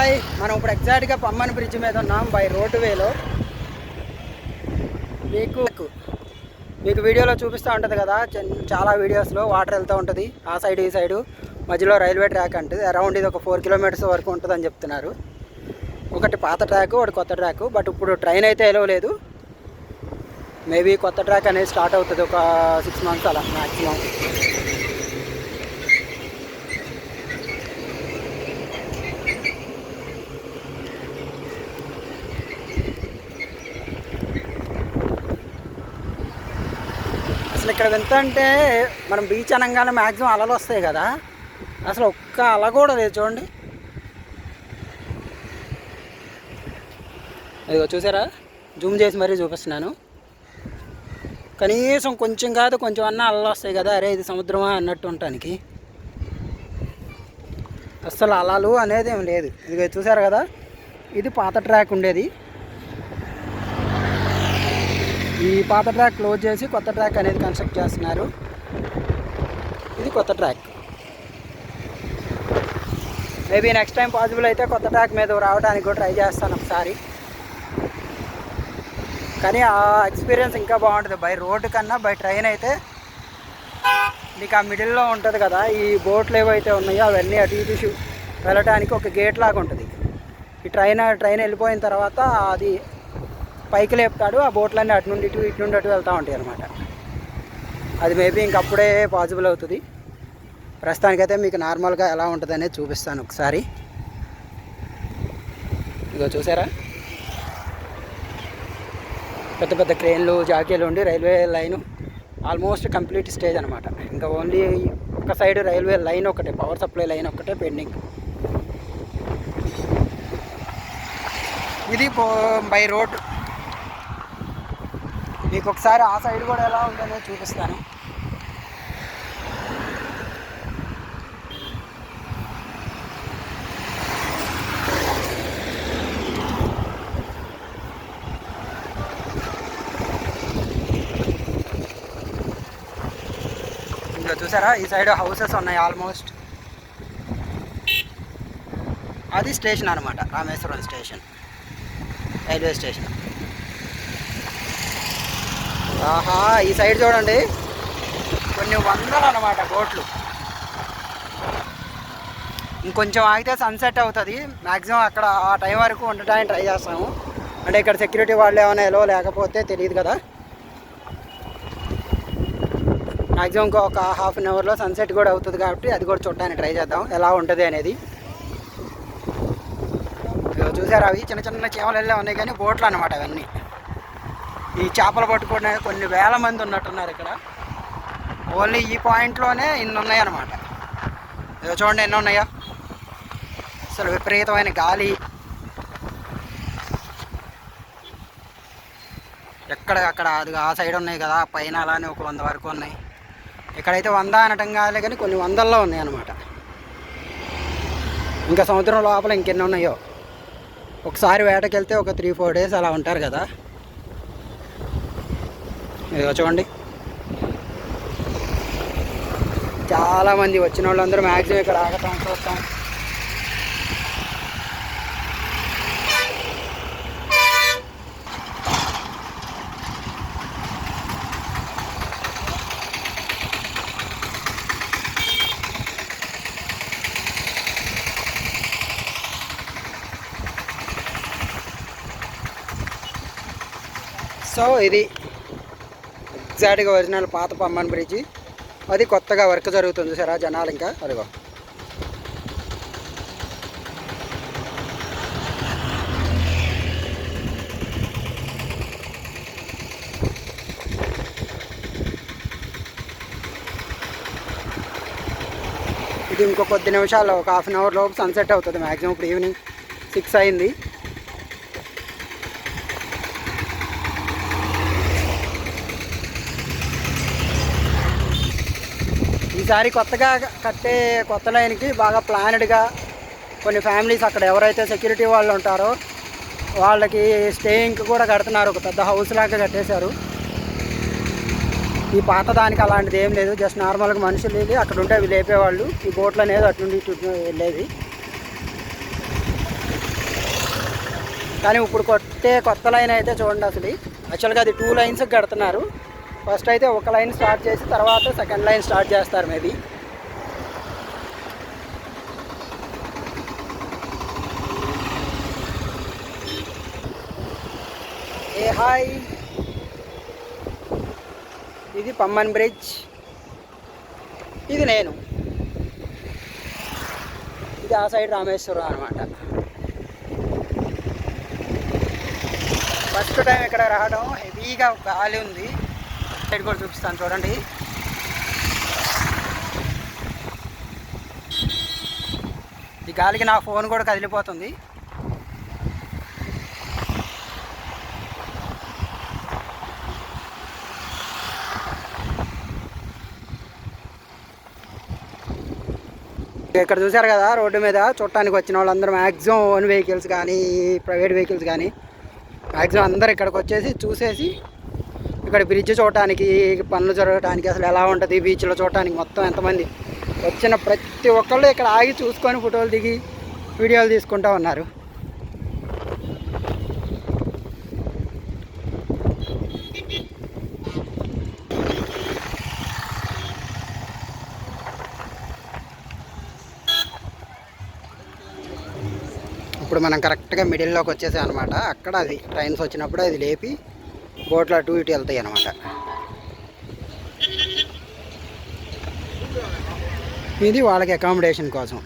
Hi మనం ఇప్పుడు ఎగ్జాక్ట్గా పమ్మన్ బ్రిడ్జ్ మీద ఉన్నాం బై రోడ్ వేలో మీకు మీకు వీడియోలో చూపిస్తూ ఉంటుంది కదా చాలా వీడియోస్లో వాటర్ వెళ్తూ ఉంటుంది ఆ సైడ్ ఈ సైడు మధ్యలో రైల్వే ట్రాక్ ఉంటుంది అరౌండ్ ఇది ఒక ఫోర్ కిలోమీటర్స్ వరకు ఉంటుందని చెప్తున్నారు. ఒకటి పాత ట్రాక్ ఒకటి కొత్త ట్రాక్ బట్ ఇప్పుడు ట్రైన్ అయితే ఎలవలేదు మేబీ కొత్త ట్రాక్ అనేది స్టార్ట్ అవుతుంది ఒక సిక్స్ మంత్స్ అలా మ్యాక్సిమం అసలు ఇక్కడ వింత అంటే మనం బీచ్ అనగానే మ్యాక్సిమం అలలు వస్తాయి కదా. అసలు ఒక్క అల కూడా లేదు చూడండి. ఇదిగో చూసారా? జూమ్ చేసి మరీ చూపిస్తున్నాను. కనీసం కొంచెం కాదు కొంచెం అన్నా అలలు వస్తాయి కదా. అరే ఇది సముద్రమా అన్నట్టు ఉండటానికి. అసలు అలలు అనేది ఏం లేదు. ఇదిగో చూసారు కదా? ఇది పాత ట్రాక్ ఉండేది. ఈ పాత ట్రాక్ క్లోజ్ చేసి కొత్త ట్రాక్ అనేది కన్స్ట్రక్ట్ చేస్తున్నారు. ఇది కొత్త track. Maybe next time possible అయితే కొత్త ట్రాక్ మీద రావడానికి కూడా ట్రై చేస్తాను ఒకసారి. కానీ ఆ ఎక్స్పీరియన్స్ ఇంకా బాగుంటుంది. బై రోడ్డు కన్నా బై ట్రైన్ అయితే మీకు ఆ మిడిల్లో ఉంటుంది కదా ఈ బోట్లు ఏవైతే ఉన్నాయో అవన్నీ అటు ఇటు వెళ్ళటానికి ఒక గేట్ లాగా ఉంటుంది. ఈ ట్రైన్ ట్రైన్ వెళ్ళిపోయిన తర్వాత అది పైకి లేపుతాడు ఆ బోట్లన్నీ అటు నుండి ఇటు ఇటు నుండి అటు వెళ్తూ ఉంటాయి అనమాట అది మేబీ ఇంకప్పుడే పాసిబుల్ అవుతుంది. ప్రస్తుతానికైతే మీకు నార్మల్గా ఎలా ఉంటుంది చూపిస్తాను ఒకసారి. ఇదిగో చూసారా? పెద్ద పెద్ద క్రేన్లు జాకీలు ఉండి railway line almost complete stage అనమాట ఇంకా ఓన్లీ ఒక సైడ్ రైల్వే లైన్ ఒకటే పవర్ సప్లై లైన్ ఒకటే పెండింగ్ ఇది బై రోడ్ మీకు ఒకసారి ఆ సైడ్ కూడా ఎలా ఉంటుందో చూపిస్తాను. ఇంకా చూసారా? ఈ సైడ్ హౌసెస్ ఉన్నాయి ఆల్మోస్ట్. అది స్టేషన్ అనమాట రామేశ్వరం స్టేషన్. Railway station. ఆహా ఈ సైడ్ చూడండి. కొన్ని వందలు అనమాట బోట్లు. ఇంకొంచెం ఆగితే సన్సెట్ అవుతుంది. మ్యాక్సిమం అక్కడ ఆ టైం వరకు ఉండటానికి ట్రై చేస్తాము. అంటే ఇక్కడ సెక్యూరిటీ వాళ్ళు ఏమైనా ఎలో లేకపోతే తెలియదు కదా. మ్యాక్సిమం ఇంకో ఒక హాఫ్ అన్ అవర్లో సన్సెట్ కూడా అవుతుంది కాబట్టి అది కూడా చూడడానికి ట్రై చేద్దాం. ఎలా ఉంటుంది అనేది. చూసారు అవి? చిన్న చిన్న చీమలు వెళ్ళే ఉన్నాయి కానీ బోట్లు అనమాట అవన్నీ. ఈ చేపలు పట్టుకునే కొన్ని వేల మంది ఉన్నట్టున్నారు ఇక్కడ. ఓన్లీ ఈ పాయింట్లోనే ఇన్ని ఉన్నాయన్నమాట ఇదో చూడండి ఎన్ని ఉన్నాయో. అసలు విపరీతమైన గాలి. ఎక్కడ అక్కడ అది ఆ సైడ్ ఉన్నాయి కదా పైన అలానే ఒక వంద వరకు ఉన్నాయి. ఇక్కడైతే వంద అనటం కాలే కానీ కొన్ని వందల్లో ఉన్నాయి అనమాట ఇంకా సముద్రం లోపల ఇంకెన్ని ఉన్నాయో. ఒకసారి వేటకెళ్తే ఒక త్రీ ఫోర్ డేస్ అలా ఉంటారు కదా. ఇదిగో చూడండి. చాలామంది వచ్చిన వాళ్ళందరూ మ్యాక్సిమం ఇక్కడ ఆగటం చూస్తాం. సో ఇది ఎగ్జాక్ట్గా ఒరిజినల్ పాత పమ్మన్ బ్రిడ్జి. అది కొత్తగా వర్క్ జరుగుతుంది సరే జనాలు ఇంకా. అదిగో. ఇది ఇంకో కొద్ది నిమిషాలు ఒక హాఫ్ అన్ అవర్ లోపు సన్సెట్ అవుతుంది మ్యాక్సిమం ఇప్పుడు ఈవినింగ్ సిక్స్ అయింది. ఈసారి కొత్తగా కట్టే కొత్త లైన్కి బాగా ప్లానెడ్గా కొన్ని ఫ్యామిలీస్ అక్కడ ఎవరైతే సెక్యూరిటీ వాళ్ళు ఉంటారో వాళ్ళకి స్టేయింగ్కి కూడా కడుతున్నారు. ఒక పెద్ద హౌస్ లాగా కట్టేశారు. ఈ పాత దానికి అలాంటిది ఏం లేదు. జస్ట్ నార్మల్గా మనుషులు వెళ్ళి అక్కడ ఉంటే అవి లేపేవాళ్ళు. ఈ బోట్లు అనేది అటుండి ఇటు వెళ్ళేది. కానీ ఇప్పుడు కొట్టే కొత్త లైన్ అయితే చూడండి అసలు. యాక్చువల్గా అది టూ లైన్స్ కడుతున్నారు. ఫస్ట్ అయితే ఒక లైన్ స్టార్ట్ చేసి తర్వాత సెకండ్ లైన్ స్టార్ట్ చేస్తారు మేబీ. ఏ హాయ్. ఇది పమ్మన్ బ్రిడ్జ్. ఇది నేను. ఇది ఆ సైడ్ రామేశ్వరం అనమాట ఫస్ట్ టైం ఇక్కడ రావడం హెవీగా గాలి ఉంది. సైడ్ కూడా చూపిస్తాను చూడండి. ఈ గాలికి నా ఫోన్ కూడా కదిలిపోతుంది. ఇక్కడ చూశారు కదా రోడ్డు మీద చూడటానికి వచ్చిన వాళ్ళందరూ మ్యాక్సిమం ఓన్ వెహికల్స్ కానీ ప్రైవేట్ వెహికల్స్ కానీ మ్యాక్సిమం అందరు ఇక్కడికి వచ్చేసి చూసేసి ఇక్కడ బ్రిడ్జ్ చూడటానికి పనులు జరగడానికి అసలు ఎలా ఉంటుంది? బీచ్లో చూడటానికి మొత్తం ఎంతమంది? వచ్చిన ప్రతి ఒక్కళ్ళు ఇక్కడ ఆగి చూసుకొని ఫోటోలు దిగి వీడియోలు తీసుకుంటూ ఉన్నారు. ఇప్పుడు మనం కరెక్ట్గా మిడిల్లోకి వచ్చేసాం అనమాట అక్కడ అది ట్రైన్స్ వచ్చినప్పుడు అది లేపి బోట్లు అటు ఇటు వెళ్తాయి అనమాట ఇది వాళ్ళకి అకామిడేషన్ కోసం.